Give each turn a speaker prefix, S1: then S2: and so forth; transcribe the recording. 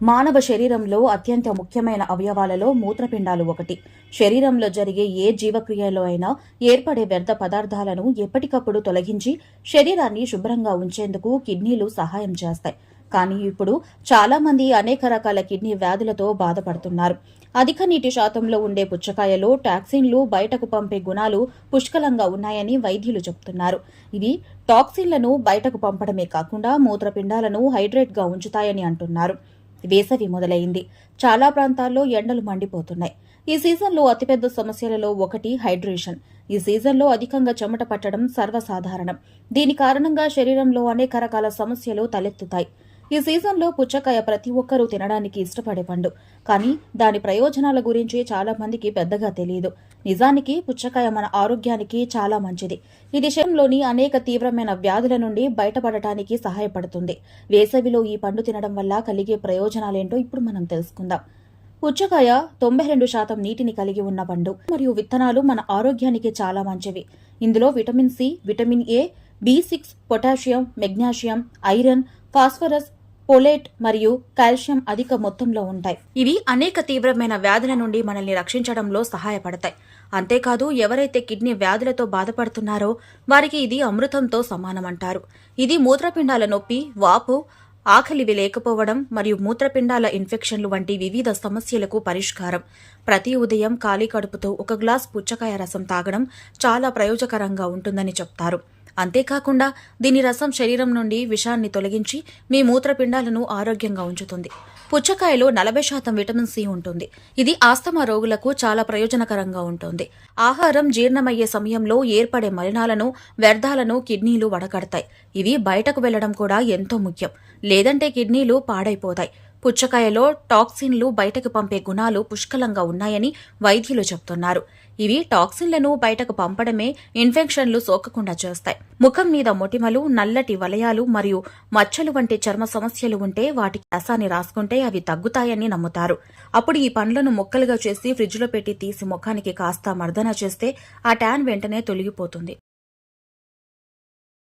S1: మానవ శరీరంలో అత్యంత ముఖ్యమైన అవయవాలలో మూత్రపిండాలు ఒకటి. శరీరంలో జరిగే ఏ జీవక్రియలో అయినా ఏర్పడే వ్యర్థ పదార్థాలను ఎప్పటికప్పుడు తొలగించి శరీరాన్ని శుభ్రంగా ఉంచేందుకు కిడ్నీలు సహాయం చేస్తాయి. కానీ ఇప్పుడు చాలా మంది అనేక రకాల కిడ్నీ వ్యాధులతో బాధపడుతున్నారు. అధిక నీటి శాతంలో ఉండే పుచ్చకాయలో టాక్సిన్లు బయటకు పంపే గుణాలు పుష్కలంగా ఉన్నాయని వైద్యులు చెబుతున్నారు. ఇవి టాక్సిన్లను బయటకు పంపడమే కాకుండా మూత్రపిండాలను హైడ్రేట్గా ఉంచుతాయని అంటున్నారు. వేసవి మొదలైంది. చాలా ప్రాంతాల్లో ఎండలు మండిపోతున్నాయి. ఈ సీజన్లో అతిపెద్ద సమస్యలలో ఒకటి హైడ్రేషన్. ఈ సీజన్లో అధికంగా చెమట పట్టడం సర్వసాధారణం. దీని కారణంగా శరీరంలో అనేక రకాల సమస్యలు తలెత్తుతాయి. ఈ సీజన్లో పుచ్చకాయ ప్రతి ఒక్కరూ తినడానికి ఇష్టపడే పండు. కానీ దాని ప్రయోజనాల గురించి చాలా మందికి పెద్దగా తెలియదు నిజానికి పుచ్చకాయ మన ఆరోగ్యానికి చాలా మంచిది. ఇది శరీరంలోని అనేక తీవ్రమైన వ్యాధుల నుండి బయటపడటానికి సహాయపడుతుంది. వేసవిలో ఈ పండు తినడం వల్ల కలిగే ప్రయోజనాలేంటో ఇప్పుడు మనం తెలుసుకుందాం. పుచ్చకాయ తొంభై రెండు శాతం నీటిని కలిగి ఉన్న పండు మరియు విత్తనాలు మన ఆరోగ్యానికి చాలా మంచివి. ఇందులో vitamin C vitamin A B six potassium magnesium iron phosphorus folate మరియు కాల్షియం అధిక మొత్తంలో ఉంటాయి. ఇవి అనేక తీవ్రమైన వ్యాధుల నుండి మనల్ని రక్షించడంలో సహాయపడతాయి. అంతేకాదు ఎవరైతే కిడ్నీ వ్యాధులతో బాధపడుతున్నారో వారికి ఇది అమృతంతో సమానమంటారు ఇది మూత్రపిండాల నొప్పి వాపు ఆకలివి లేకపోవడం మరియు మూత్రపిండాల ఇన్ఫెక్షన్లు వంటి వివిధ సమస్యలకు పరిష్కారం. ప్రతి ఉదయం ఖాళీ కడుపుతో ఒక గ్లాస్ పుచ్చకాయ రసం తాగడం చాలా ప్రయోజకరంగా ఉంటుందని చెప్తారు. అంతేకాకుండా దీని రసం శరీరం నుండి విషాన్ని తొలగించి మీ మూత్రపిండాలను ఆరోగ్యంగా ఉంచుతుంది. పుచ్చకాయలో నలభై శాతం విటమిన్ సి ఉంటుంది. ఇది ఆస్తమా రోగులకు చాలా ప్రయోజనకరంగా ఉంటుంది. ఆహారం జీర్ణమయ్యే సమయంలో ఏర్పడే మలినాలను వ్యర్థాలను కిడ్నీలు వడకడతాయి. ఇవి బయటకు వెళ్ళడం కూడా ఎంతో ముఖ్యం. లేదంటే కిడ్నీలు పాడైపోతాయి. పుచ్చకాయలో టాక్సిన్లు బయటకు పంపే గుణాలు పుష్కలంగా ఉన్నాయని వైద్యులు చెప్తున్నారు ఇవి టాక్సిన్లను బయటకు పంపడమే ఇన్ఫెక్షన్లు సోకకుండా చేస్తాయి. ముఖం మీద మొటిమలు నల్లటి వలయాలు మరియు మచ్చలు వంటి చర్మ సమస్యలు ఉంటే వాటికి రసాన్ని రాసుకుంటే అవి తగ్గుతాయని నమ్ముతారు. అప్పుడు ఈ పండ్లను ముక్కలుగా చేసి ఫ్రిడ్జ్లో పెట్టి తీసి ముఖానికి కాస్త మర్దన చేస్తే ఆ ట్యాన్ వెంటనే తొలగిపోతుంది.